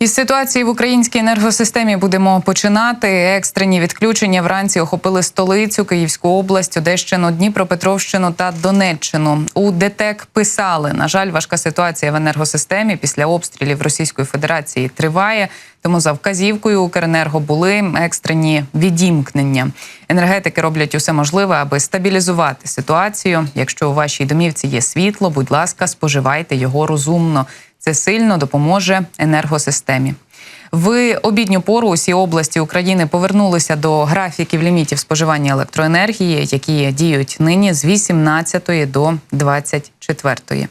Із ситуації в українській енергосистемі будемо починати. Екстрені відключення вранці охопили столицю, Київську область, Одещину, Дніпропетровщину та Донеччину. У ДТЕК писали: на жаль, важка ситуація в енергосистемі після обстрілів Російської Федерації триває. Тому за вказівкою Укренерго були екстрені відімкнення. Енергетики роблять усе можливе, аби стабілізувати ситуацію. Якщо у вашій домівці є світло, будь ласка, споживайте його розумно. Це сильно допоможе енергосистемі. В обідню пору усі області України повернулися до графіків лімітів споживання електроенергії, які діють нині з 18 до 24.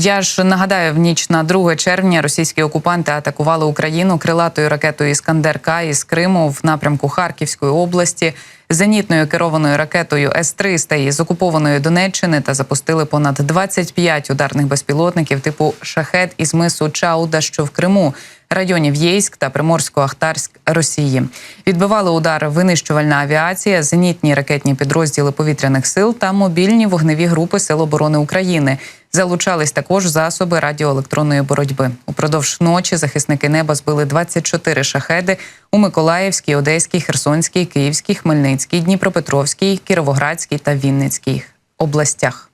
Я ж нагадаю, в ніч на 2 червня російські окупанти атакували Україну крилатою ракетою Іскандер-К із Криму в напрямку Харківської області, зенітною керованою ракетою С-300 із окупованої Донеччини та запустили понад 25 ударних безпілотників типу Шахет із мису Чауда, що в Криму, районів Єйськ та Приморсько-Ахтарськ Росії. Відбивали удар винищувальна авіація, зенітні ракетні підрозділи повітряних сил та мобільні вогневі групи Сил оборони України. Залучались також засоби радіоелектронної боротьби. Упродовж ночі захисники неба збили 24 шахеди у Миколаївській, Одеській, Херсонській, Київській, Хмельницькій, Дніпропетровській, Кіровоградській та Вінницькій областях.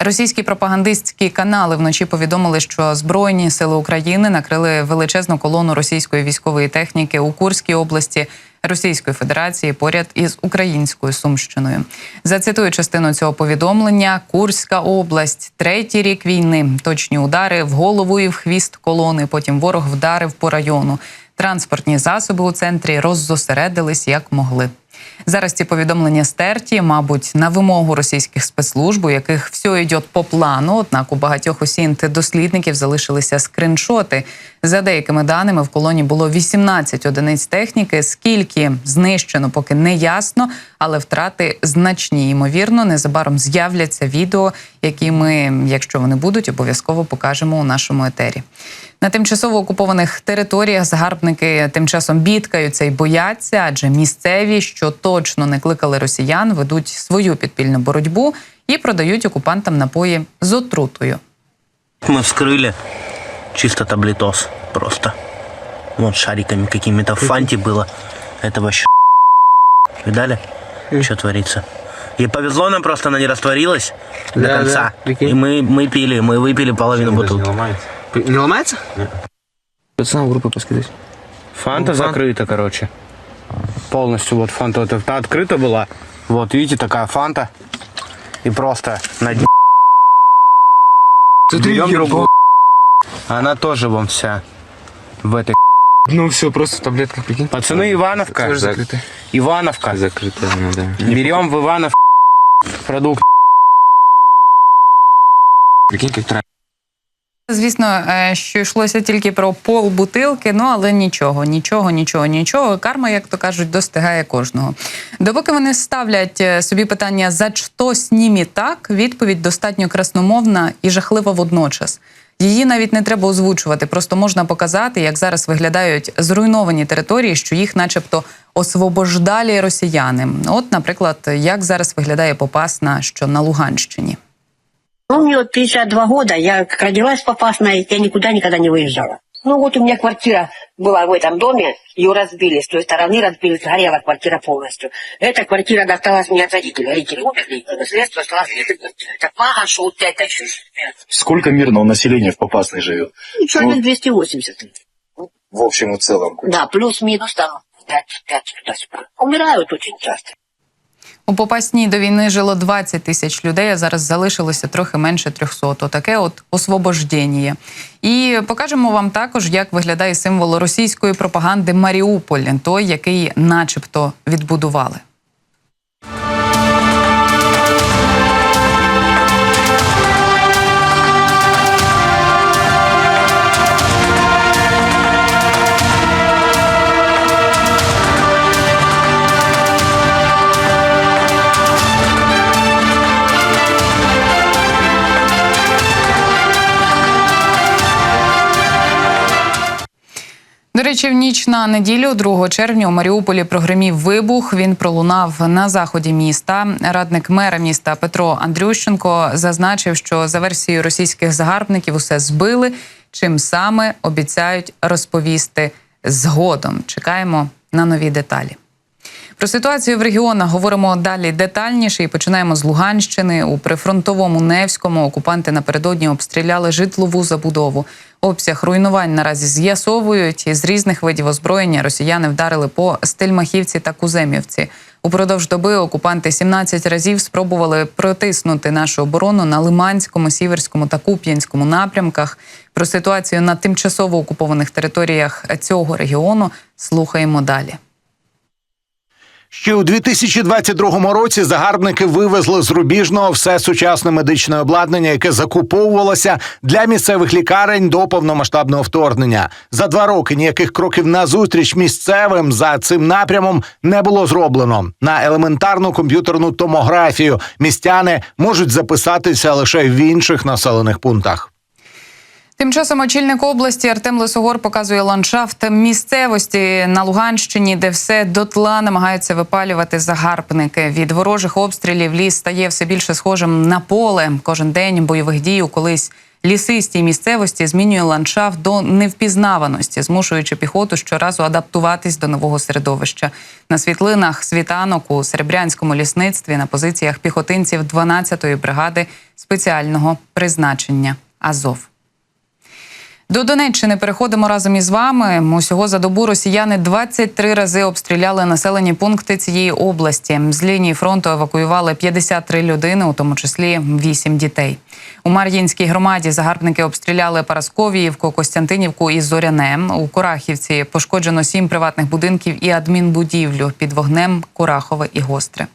Російські пропагандистські канали вночі повідомили, що Збройні сили України накрили величезну колону російської військової техніки у Курській області Російської Федерації поряд із українською сумщиною. Зацитую частину цього повідомлення: Курська область, третій рік війни. Точні удари в голову і в хвіст колони. Потім ворог вдарив по району. Транспортні засоби у центрі роззосередились як могли. Зараз ці повідомлення стерті, мабуть, на вимогу російських спецслужб, у яких все йде по плану. Однак у багатьох осінт дослідників залишилися скриншоти. За деякими даними в колоні було 18 одиниць техніки. Скільки знищено, поки не ясно, але втрати значні. Ймовірно, незабаром з'являться відео, які ми, якщо вони будуть, обов'язково покажемо у нашому етері. На тимчасово окупованих територіях загарбники тим часом бідкаються і бояться, адже місцеві, що точно не кликали росіян, ведуть свою підпільну боротьбу і продають окупантам напої з отрутою. Мы вскрыли чисто таблетос просто. Вот шариками какими-то в фанте было. Это вообще Видали, что творится? И повезло нам просто, она не растворилась до Да, конца. да, прикинь. И мы, мы пили, мы выпили половину бутылки. Не ломается? Пацанам в группы поскидать. Фанта Ну, фан- закрыта, короче. Полностью вот фанта вот эта открыта была. Вот, видите, такая фанта. И просто на Ты берем другую. Она тоже вон вся в этой. Ну все, просто в таблетках, прикинь. Пацаны, Ивановка. Тоже закрытый. Ивановка. Закрытая, ну да. Берем в Иванов продукт. Прикинь, как. Звісно, е, що йшлося тільки про пол бутилки, ну але нічого, нічого, нічого, нічого. Карма, як то кажуть, достигає кожного. Допоки вони ставлять е, собі питання за що з ними так, відповідь достатньо красномовна і жахлива водночас. Її навіть не треба озвучувати, просто можна показати, як зараз виглядають зруйновані території, що їх, начебто, освобождалі росіяни. От, наприклад, як зараз виглядає Попасна, що на Луганщині. Ну, мне вот 52 года, я как родилась в Попасной, я никуда никогда не выезжала. Ну, вот у меня квартира была в этом доме, ее разбили, с той стороны разбили, сгорела квартира полностью. Эта квартира досталась мне от родителей. Родители умерли, наследство осталось мне. Это пага, тебя это чушь. Сколько мирного населения в Попасной живет? Ну, человек 280. В общем и целом. Да, плюс-минус там 5, 5 туда-сюда. Умирают очень часто. У Попасній до війни жило 20 тисяч людей, а зараз залишилося трохи менше 300. Отаке от освобождення. І покажемо вам також, як виглядає символ російської пропаганди Маріуполь, той, який начебто відбудували. До речі, в ніч на неділю, 2 червня, у Маріуполі прогримів вибух. Він пролунав на заході міста. Радник мера міста Петро Андрющенко зазначив, що за версією російських загарбників усе збили. Чим саме обіцяють розповісти згодом. Чекаємо на нові деталі. Про ситуацію в регіонах говоримо далі детальніше і починаємо з Луганщини. У прифронтовому Невському окупанти напередодні обстріляли житлову забудову. Обсяг руйнувань наразі з'ясовують. Із різних видів озброєння росіяни вдарили по Стельмахівці та Куземівці. Упродовж доби окупанти 17 разів спробували протиснути нашу оборону на Лиманському, Сіверському та Куп'янському напрямках. Про ситуацію на тимчасово окупованих територіях цього регіону слухаємо далі. Ще у 2022 році загарбники вивезли з рубіжного все сучасне медичне обладнання, яке закуповувалося для місцевих лікарень до повномасштабного вторгнення. За два роки ніяких кроків назустріч місцевим за цим напрямом не було зроблено. На елементарну комп'ютерну томографію містяни можуть записатися лише в інших населених пунктах. Тим часом очільник області Артем Лисогор показує ландшафт місцевості на Луганщині, де все дотла намагаються випалювати загарбники. Від ворожих обстрілів ліс стає все більше схожим на поле. Кожен день бойових дій у колись лісистій місцевості змінює ландшафт до невпізнаваності, змушуючи піхоту щоразу адаптуватись до нового середовища. На світлинах світанок у серебрянському лісництві на позиціях піхотинців 12-ї бригади спеціального призначення Азов. До Донеччини переходимо разом із вами. Усього за добу росіяни 23 рази обстріляли населені пункти цієї області. З лінії фронту евакуювали 53 людини, у тому числі 8 дітей. У Мар'їнській громаді загарбники обстріляли Парасковіївку, Костянтинівку і Зоряне. У Курахівці пошкоджено 7 приватних будинків і адмінбудівлю під вогнем Курахове і Гостре.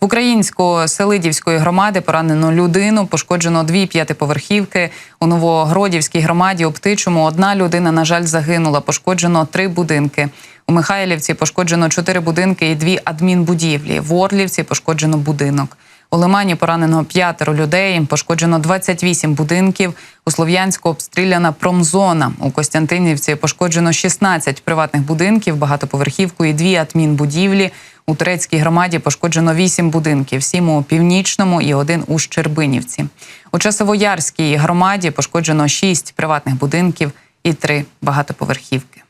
В українсько-селидівської громади поранено людину, пошкоджено дві п'ятиповерхівки. У Новогродівській громаді Оптичому одна людина, на жаль, загинула. Пошкоджено три будинки. У Михайлівці пошкоджено чотири будинки і дві адмінбудівлі. В Орлівці пошкоджено будинок. У Лимані поранено п'ятеро людей, пошкоджено 28 будинків. У Слов'янську обстріляна промзона. У Костянтинівці пошкоджено 16 приватних будинків, багатоповерхівку і дві адмінбудівлі. У турецькій громаді пошкоджено 8 будинків, 7 у північному і один у Щербинівці. У Часовоярській громаді пошкоджено 6 приватних будинків і 3 багатоповерхівки.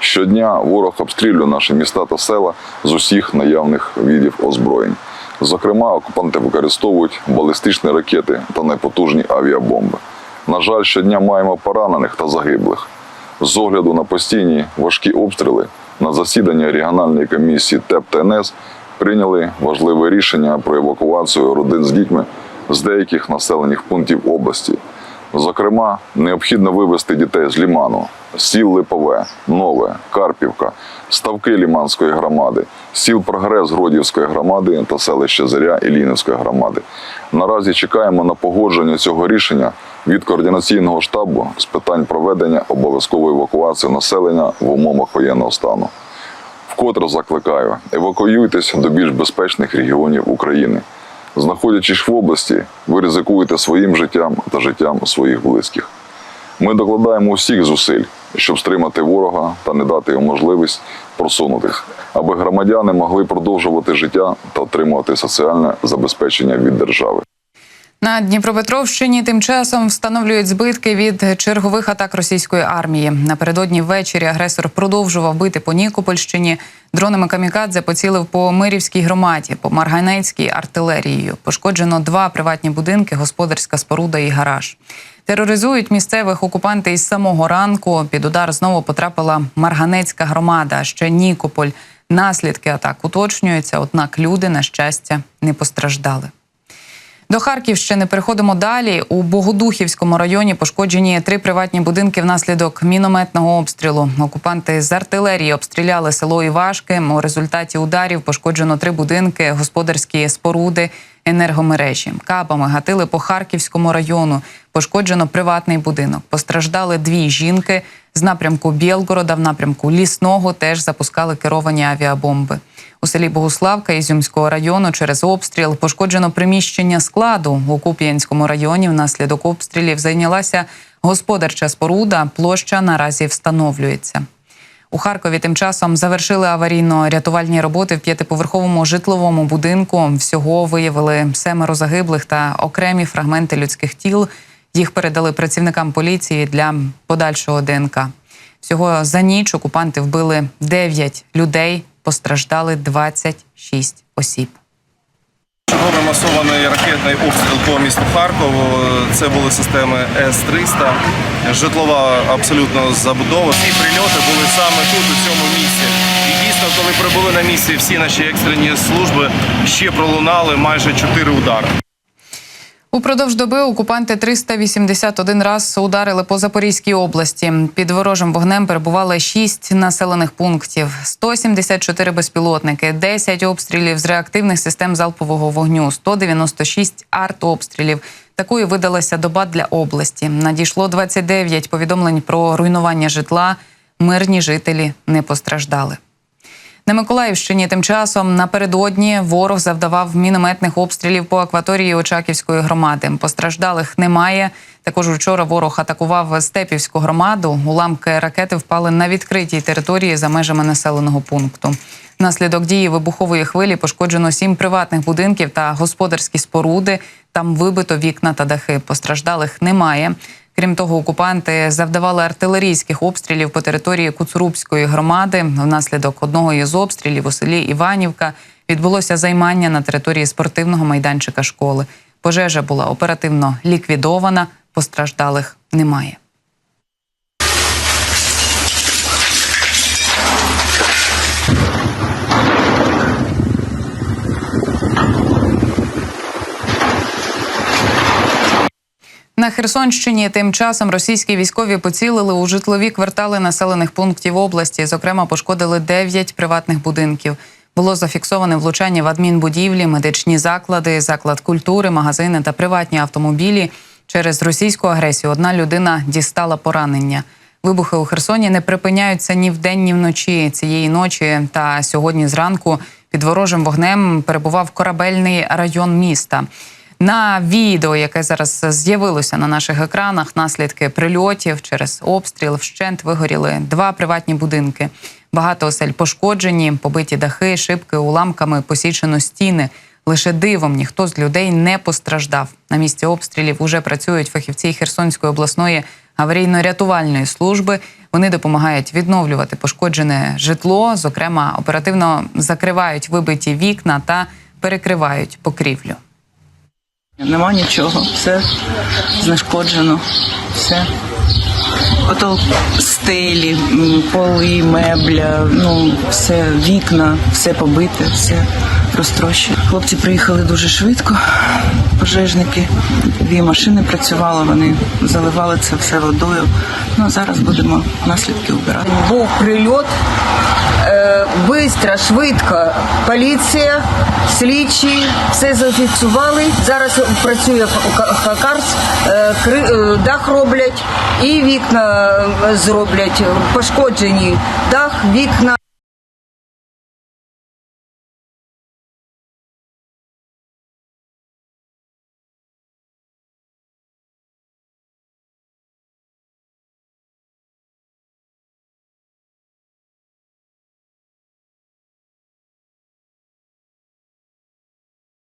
Щодня ворог обстрілює наші міста та села з усіх наявних видів озброєнь. Зокрема, окупанти використовують балістичні ракети та найпотужні авіабомби. На жаль, щодня маємо поранених та загиблих. З огляду на постійні важкі обстріли на засіданні регіональної комісії ТЕП ТНС прийняли важливе рішення про евакуацію родин з дітьми з деяких населених пунктів області. Зокрема, необхідно вивезти дітей з Ліману, сіл Липове, Нове, Карпівка, ставки Ліманської громади, сіл Прогрес Гродівської громади та селище Заря Ілінівської громади. Наразі чекаємо на погодження цього рішення від координаційного штабу з питань проведення обов'язкової евакуації населення в умовах воєнного стану. Вкотре закликаю, евакуюйтесь до більш безпечних регіонів України. Знаходячись в області, ви ризикуєте своїм життям та життям своїх близьких. Ми докладаємо усіх зусиль, щоб стримати ворога та не дати йому можливість просунутись, аби громадяни могли продовжувати життя та отримувати соціальне забезпечення від держави. На Дніпропетровщині тим часом встановлюють збитки від чергових атак російської армії. Напередодні ввечері агресор продовжував бити по Нікопольщині. Дронами камікадзе поцілив по Мирівській громаді, по Марганецькій артилерією. Пошкоджено два приватні будинки, господарська споруда і гараж. Тероризують місцевих окупанти із самого ранку. Під удар знову потрапила Марганецька громада, ще Нікополь. Наслідки атак уточнюються, однак люди, на щастя, не постраждали. До Харківщини переходимо далі. У Богодухівському районі пошкоджені три приватні будинки внаслідок мінометного обстрілу. Окупанти з артилерії обстріляли село Івашки. У результаті ударів пошкоджено три будинки, господарські споруди, енергомережі. Кабами гатили по Харківському району. Пошкоджено приватний будинок. Постраждали дві жінки. З напрямку Білгорода в напрямку Лісного теж запускали керовані авіабомби. У селі Богуславка Ізюмського району через обстріл пошкоджено приміщення складу. У Куп'янському районі внаслідок обстрілів зайнялася господарча споруда. Площа наразі встановлюється. У Харкові тим часом завершили аварійно-рятувальні роботи в п'ятиповерховому житловому будинку. Всього виявили семеро загиблих та окремі фрагменти людських тіл. Їх передали працівникам поліції для подальшого ДНК. Всього за ніч окупанти вбили 9 людей, постраждали 26 осіб. Черговий масований ракетний обстріл по місту Харкову. Це були системи С-300. Житлова абсолютно забудова. Ці прильоти були саме тут, у цьому місці. І дійсно, коли прибули на місці всі наші екстрені служби, ще пролунали майже чотири удари. Упродовж доби окупанти 381 раз ударили по Запорізькій області. Під ворожим вогнем перебували 6 населених пунктів, 174 безпілотники, 10 обстрілів з реактивних систем залпового вогню, 196 артобстрілів. Такою видалася доба для області. Надійшло 29 повідомлень про руйнування житла. Мирні жителі не постраждали. На Миколаївщині тим часом напередодні ворог завдавав мінометних обстрілів по акваторії Очаківської громади. Постраждалих немає. Також вчора ворог атакував Степівську громаду. Уламки ракети впали на відкритій території за межами населеного пункту. Внаслідок дії вибухової хвилі пошкоджено сім приватних будинків та господарські споруди. Там вибито вікна та дахи. Постраждалих немає. Крім того, окупанти завдавали артилерійських обстрілів по території Куцурубської громади. Внаслідок одного із обстрілів у селі Іванівка відбулося займання на території спортивного майданчика школи. Пожежа була оперативно ліквідована, постраждалих немає. На Херсонщині тим часом російські військові поцілили у житлові квартали населених пунктів області. Зокрема, пошкодили 9 приватних будинків. Було зафіксоване влучання в адмінбудівлі, медичні заклади, заклад культури, магазини та приватні автомобілі. Через російську агресію одна людина дістала поранення. Вибухи у Херсоні не припиняються ні вдень, ні вночі. Цієї ночі та сьогодні зранку під ворожим вогнем перебував корабельний район міста. На відео, яке зараз з'явилося на наших екранах, наслідки прильотів через обстріл вщент вигоріли два приватні будинки. Багато осель пошкоджені, побиті дахи, шибки, уламками посічено стіни. Лише дивом ніхто з людей не постраждав. На місці обстрілів уже працюють фахівці Херсонської обласної аварійно-рятувальної служби. Вони допомагають відновлювати пошкоджене житло. Зокрема, оперативно закривають вибиті вікна та перекривають покрівлю. Нема нічого, все знешкоджено, все. Ото стелі, поли, мебля, ну все, вікна, все побите, все розтрощено. Хлопці приїхали дуже швидко, пожежники. Дві машини працювали, вони заливали це все водою. Ну зараз будемо наслідки убирати. був прильот. Е, швидко. Поліція, слідчі, все зафіксували. Зараз працює Хакарс, е, е, дах роблять і вікна зроблять. Пошкоджені дах, вікна.